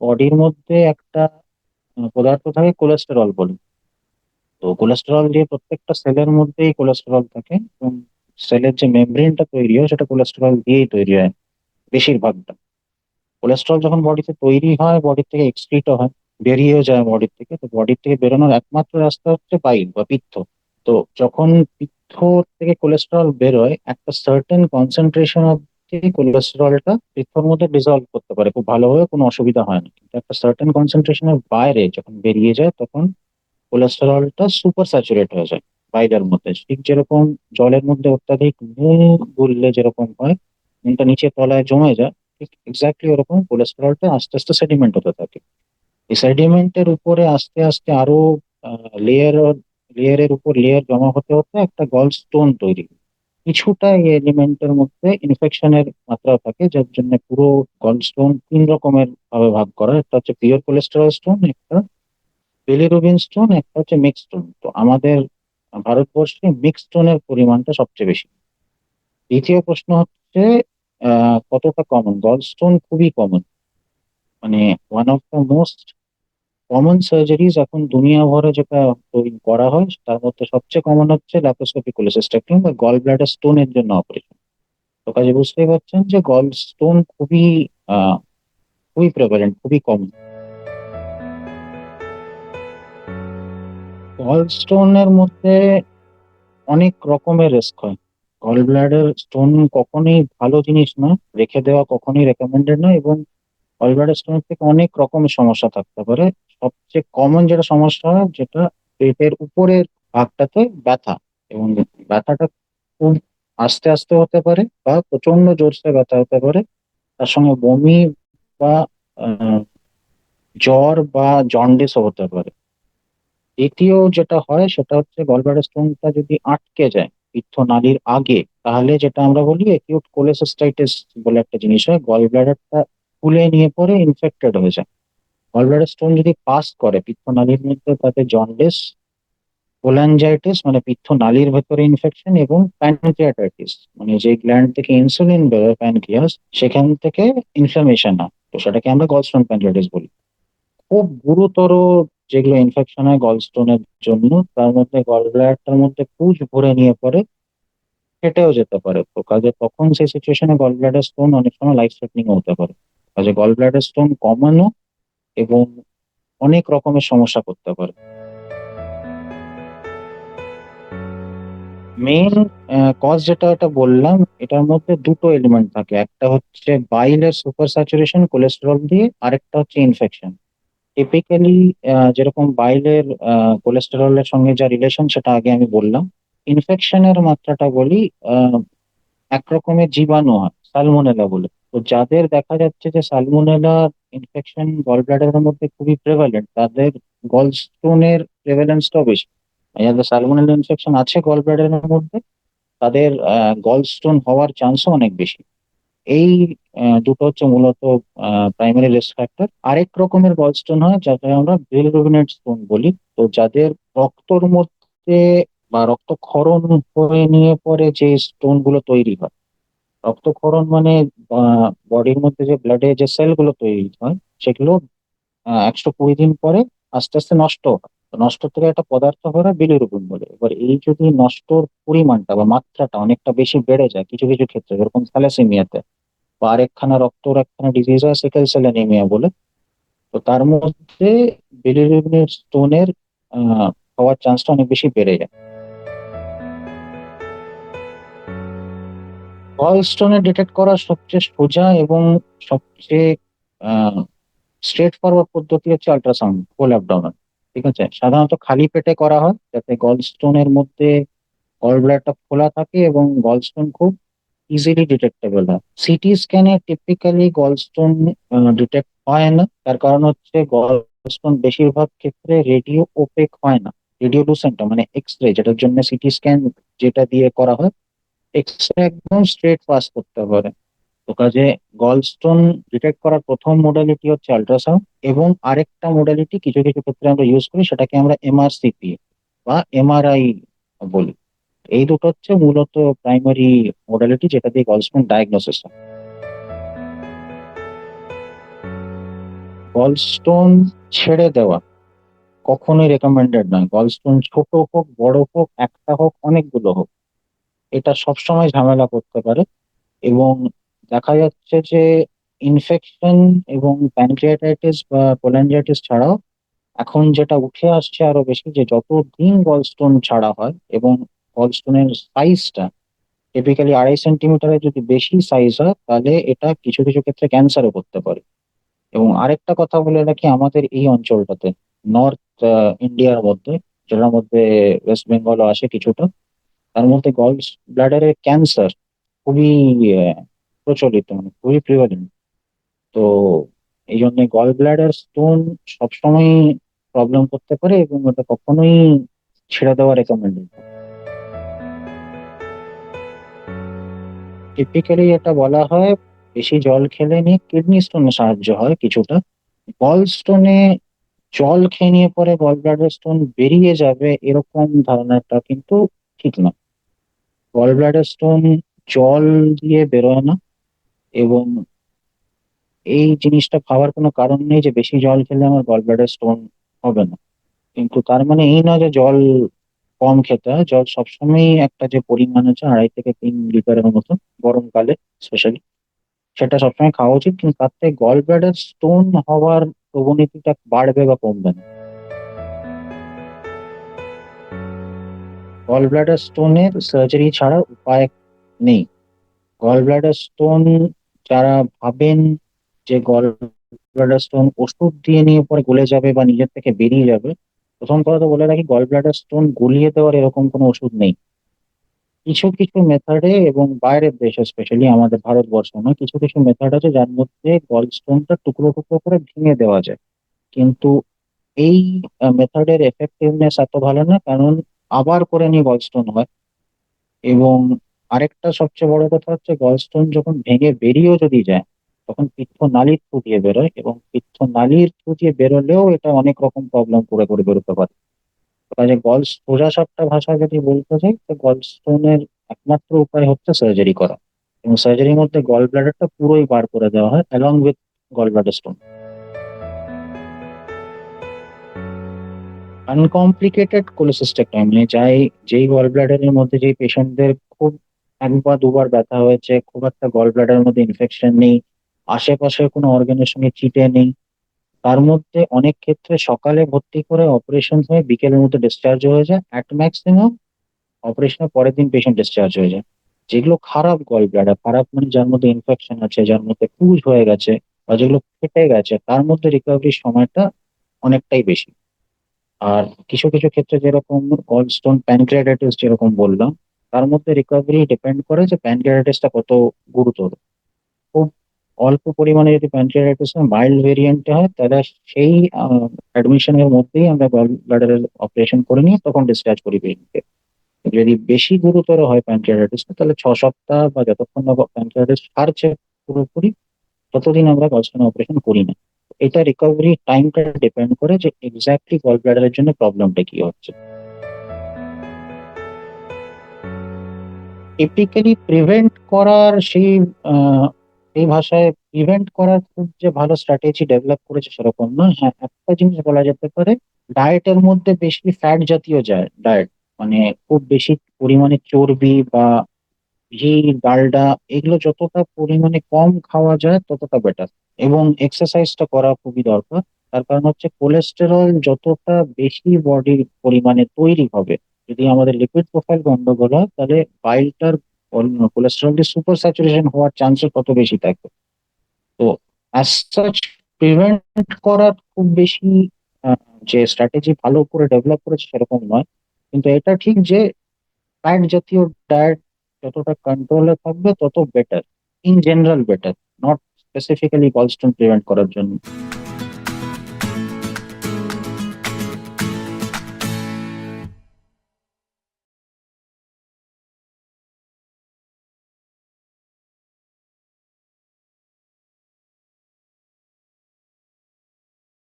বডির মধ্যে একটা পদার্থ থাকে কোলেস্টেরল বলে। তো কোলেস্টেরল দিয়ে প্রত্যেকটা সেলের মধ্যেই কোলেস্টেরল থাকে এবং সেলের যে মেমব্রেনটা তৈরি হয়, সেটা কোলেস্টেরল দিয়েই তৈরি হয় বেশিরভাগটা। কোলেস্টেরল যখন বডিতে তৈরি হয় বডি থেকে এক্সক্রিট হয়, বেরিয়েও যায় বডির থেকে, তো বডির থেকে বেরোনোর একমাত্র রাস্তা হচ্ছে বাইল বা পিত্ত। তো যখন পিত্ত থেকে কোলেস্টেরল বেরোয়, একটা সার্টেন কনসেন্ট্রেশন অব্দি কোলেস্টেরলটা পিত্তর মধ্যে ডিসলভ করতে পারে। খুব ভালোভাবে কোনো অসুবিধা হয় না। কিন্তু একটা সার্টেন কনসেন্ট্রেশনের বাইরে যখন বেরিয়ে যায়, তখন কোলেস্টেরলটা সুপার স্যাচুরেট হয়ে যায় বাইরের মধ্যে। ঠিক যেরকম জলের মধ্যে অত্যাধিক নুন গুললে যেরকম হয়, নুনটা নিচে তলায় জমে যায়, ঠিক এক্স্যাক্টলি ওরকম কোলেস্টেরলটা আস্তে আস্তে সেডিমেন্ট হতে থাকে। এই সেডিমেন্টের উপরে আস্তে আস্তে আরও লেয়ার লেয়ারের উপর লেয়ার জমা হতে হতে একটা গল স্টোন তৈরি। কিছুটা এই এলিমেন্টের মধ্যে ইনফেকশনের মাত্রা থাকে, যার জন্য পুরো গল স্টোন তিন রকমের ভাবে ভাগ করা। একটা হচ্ছে পিওর কোলেস্টেরল স্টোন একটা বিলিরুবিন স্টোন একটা হচ্ছে মিক্স স্টোন তো আমাদের ভারতবর্ষে মিক্স স্টোনের পরিমাণটা সবচেয়ে বেশি। দ্বিতীয় প্রশ্ন হচ্ছে কতটা কমন গল স্টোন খুবই কমন মানে one of the most common surgeries এখন দুনিয়া ভরে যেটা করা হয়, তার মধ্যে সবচেয়ে কমন হচ্ছে ল্যাপ্রোস্কোপি কোলেসিস্টেক্টমি বা গল ব্লাডার স্টোনের জন্য অপারেশন তো কাজে বুঝতেই পারছেন যে গল স্টোন খুবই খুবই প্রেভারেন্ট খুবই কমন গল স্টোনের মধ্যে অনেক রকমের রিস্ক হয়। গল ব্লাডার স্টোন কখনোই ভালো জিনিস না রেখে দেওয়া কখনোই রেকমেন্ডেড নয়, এবং গল ব্লাডার স্টোনের থেকে অনেক রকমের সমস্যা থাকতে পারে। সবচেয়ে কমন যেটা সমস্যা হয়, যেটা পেটের উপরের ভাগটাতে ব্যথা এবং ব্যথাটা খুব আস্তে আস্তে হতে পারে বা প্রচণ্ড জোরসে ব্যথা হতে পারে। তার সঙ্গে বমি বা জ্বর বা জন্ডিসও হতে পারে। দ্বিতীয় যেটা হয়, সেটা হচ্ছে গলব্লাডার স্টোনটা যদি আটকে যায় পিত্তনালীর আগে, তাহলে যেটা আমরা বলি অ্যাকিউট কোলেসিস্টাইটিস বলে একটা জিনিস হয়। গল ফুলে নিয়ে পরে ইনফেক্টেড হয়ে যায়। গল ব্লাডার স্টোন যদি পাস করে, পিত্তনালীর মধ্যে, তাতে জন্ডিস কোলাঞ্জাইটিস মানে পিত্তনালীর ভেতরে ইনফেকশন এবং প্যানক্রিয়াটাইটিস মানে যে গ্ল্যান্ড থেকে ইনসুলিন বেরোয় প্যানক্রিয়াস সেখান থেকে ইনফ্লামেশন হয়। তো সেটাকে আমরা গলস্টোন প্যানক্রিয়াটিস বলি। খুব গুরুতর যেগুলো ইনফেকশন হয় গলস্টোনের জন্য, তার মধ্যে গল ব্লাডারটার মধ্যে পুজ ভরে নিয়ে পরে কেটেও যেতে পারে। তো কাজে তখন সেই সিচুয়েশনে গল ব্লাডার স্টোন অনেক সময় লাইফ থ্রেটনিং হতে পারে। কাজে গল ব্লাডার স্টোন কমানো এবং অনেক রকমের সমস্যা করতে পারে। মেইন কজ যেটা এটা বললাম এটার মধ্যে দুটো এলিমেন্ট থাকে। একটা হচ্ছে বাইলের সুপার স্যাচুরেশন কোলেস্টেরল দিয়ে আরেকটা হচ্ছে ইনফেকশন টিপিক্যালি যেরকম বাইলের কোলেস্টেরলের সঙ্গে যা রিলেশন সেটা আগে আমি বললাম। ইনফেকশনের মাত্রাটা বলি আহ, এক রকমের জীবাণু হয় সালমোনেলা বলে। তো যাদের দেখা যাচ্ছে যে সালমোনেলা ইনফেকশন গল ব্লাডারের মধ্যে খুবই প্রেভালেন্ট তাদের গল স্টোনের প্রেভেলেন্সটাও বেশি। যাদের সালমোনেলা ইনফেকশন আছে গল ব্লাডারের মধ্যে, তাদের গল স্টোন হওয়ার চান্সও অনেক বেশি। এই দুটো হচ্ছে মূলত প্রাইমারি রিস্ক ফ্যাক্টর আরেক রকমের গল স্টোন হয়, যাকে আমরা বিলিরুবিনেট স্টোন বলি। তো যাদের রক্তর মধ্যে বা রক্তক্ষরণ হয়ে নিয়ে পরে যে স্টোনগুলো তৈরি হয় রক্তক্ষরণ মানে বডির মধ্যে যে ব্লাডে যে সেলগুলো তৈরি হয়, সেগুলো একশো কুড়ি দিন পরে আস্তে আস্তে নষ্ট হয়। নষ্ট থেকে একটা পদার্থ হয় বিলিরুবিন বলে। এবার এই যদি নষ্টর পরিমাণটা বা মাত্রাটা অনেকটা বেশি বেড়ে যায় কিছু কিছু ক্ষেত্রে, যেরকম থ্যালাসেমিয়াতে, বা আরেকখানা রক্তর একখানা ডিজিজ হয় সিকেল সেল বলে, তো তার মধ্যে বিলিরুবিনের স্টোনের হওয়ার চান্সটা অনেক বেশি বেড়ে যায়। গল স্টোনে ডিটেক্ট করা সবচেয়ে সোজা এবং সবচেয়ে স্ট্রেট ফরওয়ার্ড পদ্ধতি হচ্ছে আল্ট্রাসাউন্ড হোল অ্যাবডোমেন ঠিক আছে? সাধারণত খালি পেটে করা হয় যাতে গল স্টোনের মধ্যে গল ব্লাডারটা খোলা থাকে এবং গল স্টোন খুব ইজিলি ডিটেক্টেবল হয়। সিটি স্ক্যানে টিপিক্যালি গল স্টোন ডিটেক্ট হয় না। তার কারণ হচ্ছে গল স্টোন বেশিরভাগ ক্ষেত্রে রেডিও ওপেক হয় না রেডিও লুসেন্ট মানে এক্স রে যেটার জন্য সিটি স্ক্যান যেটা দিয়ে করা হয় এক্স রে একদম স্ট্রেট পাস করতে পারে তো কাজে গলস্টোন ডিটেক্ট করার প্রথম মোডালিটি হচ্ছে আল্ট্রাসাউন্ড এবং আরেকটা মোডালিটি কিছু কিছু ক্ষেত্রে আমরা ইউজ করি, সেটাকে আমরা এমআরসিপি বা এমআরআই বলি। এই দুটো হচ্ছে মূলত প্রাইমারি মোডালিটি যেটা দিয়ে গলস্টোন ডায়াগনোসিস হয়। গলস্টোন ছেড়ে দেওয়া কখনোই রেকমেন্ডেড নয়। গলস্টোন ছোট হোক, বড় হোক, একটা হোক, অনেকগুলো হোক। এটা সবসময় ঝামেলা করতে পারে। এবং দেখা যাচ্ছে যে ইনফেকশন এবং প্যানক্রিয়াটাইটিস বা কোলাঞ্জাইটিস ছাড়াও এখন যেটা উঠে আসছে আরও বেশি যে যত দিন গলস্টোন ছাড়া হয় এবং গলস্টোনের সাইজটা টিপিক্যালি আড়াই সেন্টিমিটারের যদি বেশি সাইজ হয়, তাহলে এটা কিছু কিছু ক্ষেত্রে ক্যান্সারও করতে পারে। এবং আরেকটা কথা বলে রাখি আমাদের এই অঞ্চলটাতে নর্থ ইন্ডিয়ার মধ্যে, যেটার মধ্যে ওয়েস্ট বেঙ্গলও আসে কিছুটা। তার মধ্যে গল ব্লাডারের ক্যান্সার খুবই প্রচলিত মানে খুবই প্রিভালেন্ট তো এই জন্য গল ব্লাডার স্টোন সবসময় প্রবলেম করতে পারে এবং ওটা কখনোই ছেড়ে দেওয়া রেকমেন্ডেড টিপিক্যালি এটা বলা হয়, বেশি জল খেলে নিয়ে কিডনি স্টোনে সাহায্য হয় কিছুটা। গল স্টোনে জল খেয়ে নিয়ে পরে গল ব্লাডার স্টোন বেরিয়ে যাবে এরকম ধারণাটা কিন্তু ঠিক না। গল ব্লাডার স্টোন জল দিয়ে বেরোয় না এবং এই জিনিসটা খাওয়ার কোনো কারণ নেই যে বেশি জল খেলে আমার গল ব্লাডার স্টোন হবে না। কিন্তু তার মানে এই না যে জল কম খেতে হয়, জল সবসময়ই একটা যে পরিমাণ আছে, আড়াই থেকে তিন লিটারের মতো গরমকালে স্পেশালি সেটা সবসময় খাওয়া উচিত। কিন্তু তার থেকে গল ব্লাডার স্টোন হওয়ার প্রবণতিটা বাড়বে বা কমবে না। গল ব্লাডার স্টোনের সার্জারি ছাড়া উপায় নেই। গল ব্লাডার স্টোন যারা ভাবেন যে গল ব্লাডার স্টোন ওষুধ দিয়ে নিয়ে পরে গলে যাবে বা নিজের থেকে বেরিয়ে যাবে, প্রথম কথা তো বলে রাখি গল ব্লাডার স্টোন গলিয়ে দেওয়ার এরকম কোনো ওষুধ নেই। কিছু কিছু মেথডে এবং বাইরের দেশে স্পেশালি আমাদের ভারতবর্ষ নয়, কিছু কিছু মেথড আছে যার মধ্যে গল স্টোনটা টুকরো টুকরো করে ভেঙে দেওয়া যায়। কিন্তু এই মেথডের এফেক্টিভনেস এত ভালো না, কারণ আবার করে নিয়ে গল স্টোন হয়। এবং আরেকটা সবচেয়ে বড় কথা হচ্ছে গলস্টোন যখন ভেঙে বেরিয়েও যদি যায়, তখন পিত্তনালীর থ্রু দিয়ে বেরোয় এবং পিত্তনালীর থ্রু দিয়ে বেরোলেও এটা অনেক রকম প্রবলেম করে করে বেরোতে পারে। কাজে গল সোজা সাপটা ভাষা যদি বলতে চাই তো গলস্টোনের একমাত্র উপায় হচ্ছে সার্জারি করা। এবং সার্জারির মধ্যে গল ব্লাডারটা পুরোই বার করে দেওয়া হয় along with gallbladder stone uncomplicated cholecystectomy মানে যাই, যেই গল ব্লাডারের মধ্যে যেই পেশেন্টদের খুব একবার দুবার ব্যথা হয়েছে, খুব একটা গল ব্লাডারের মধ্যে ইনফেকশন নেই, আশেপাশে কোনো অর্গানের সঙ্গে চিটে নেই, তার মধ্যে অনেক ক্ষেত্রে সকালে ভর্তি করে অপারেশন হয়ে বিকেলের মধ্যে ডিসচার্জ হয়ে যায় অ্যাট ম্যাক্সিমাম অপারেশনের পরের দিন পেশেন্ট ডিসচার্জ হয়ে যায়। যেগুলো খারাপ গল ব্লাডার খারাপ মানে যার মধ্যে ইনফেকশন আছে, যার মধ্যে পুজ হয়ে গেছে বা যেগুলো ফেটে গেছে, তার মধ্যে রিকভারির সময়টা অনেকটাই বেশি। আর কিছু কিছু ক্ষেত্রে যেরকম গলস্টোন প্যানক্রিয়াটাইটিস যেরকম বললাম, তার মধ্যে রিকভারি ডিপেন্ড করে যে প্যানক্রিয়াটাইটিসটা কত গুরুতর। খুব অল্প পরিমাণে যদি প্যানক্রিয়াটাইটিস মাইল্ড ভেরিয়েন্টে হয়, তাহলে সেই অ্যাডমিশনের মধ্যেই আমরা গল ব্লাডারের অপারেশন করে নিয়ে তখন ডিসচার্জ করি পেশেন্টকে যদি বেশি গুরুতর হয় প্যানক্রিয়াটাইটিস তাহলে ছ সপ্তাহ বা যতক্ষণ না প্যানক্রিয়াটাইটিস ছাড়ছে পুরোপুরি, ততদিন আমরা গলস্টোন অপারেশন করি না। এটা রিকভারি টাইমটা ডিপেন্ড করে যে এক্স্যাক্টলি গল ব্লাডারের জন্য প্রবলেমটা কি হচ্ছে। টিপিক্যালি প্রিভেন্ট করার সেই এই ভাষায় প্রিভেন্ট করার খুব যে ভালো স্ট্র্যাটেজি ডেভেলপ করেছে সেরকম নয়। হ্যাঁ একটা জিনিস বলা যেতে পারে ডায়েটের মধ্যে বেশি ফ্যাট জাতীয় যায় ডায়েট মানে খুব বেশি পরিমাণে চর্বি বা ঘি ডালডা এগুলো যতটা পরিমাণে কম খাওয়া যায় ততটা বেটার এবং এক্সারসাইজটা করা খুবই দরকার। তার কারণ হচ্ছে কোলেস্টেরল যতটা বেশি বডির পরিমাণে তৈরি হবে, যদি আমাদের লিকুইড প্রোফাইল গন্ডগোল হয়, তাহলে বাইলটার কোলেস্টেরলটি সুপার স্যাচুরেশন হওয়ার চান্সেস তত বেশি থাকে। তো অ্যাজ সাচ প্রিভেন্ট করার খুব বেশি যে স্ট্র্যাটেজি ভালো করে ডেভেলপ করেছে সেরকম নয়। কিন্তু এটা ঠিক যে ফ্যাট জাতীয় ডায়েট যতটা কন্ট্রোলে থাকবে, তত better in general better not specifically gallstone prevent করার জন্য।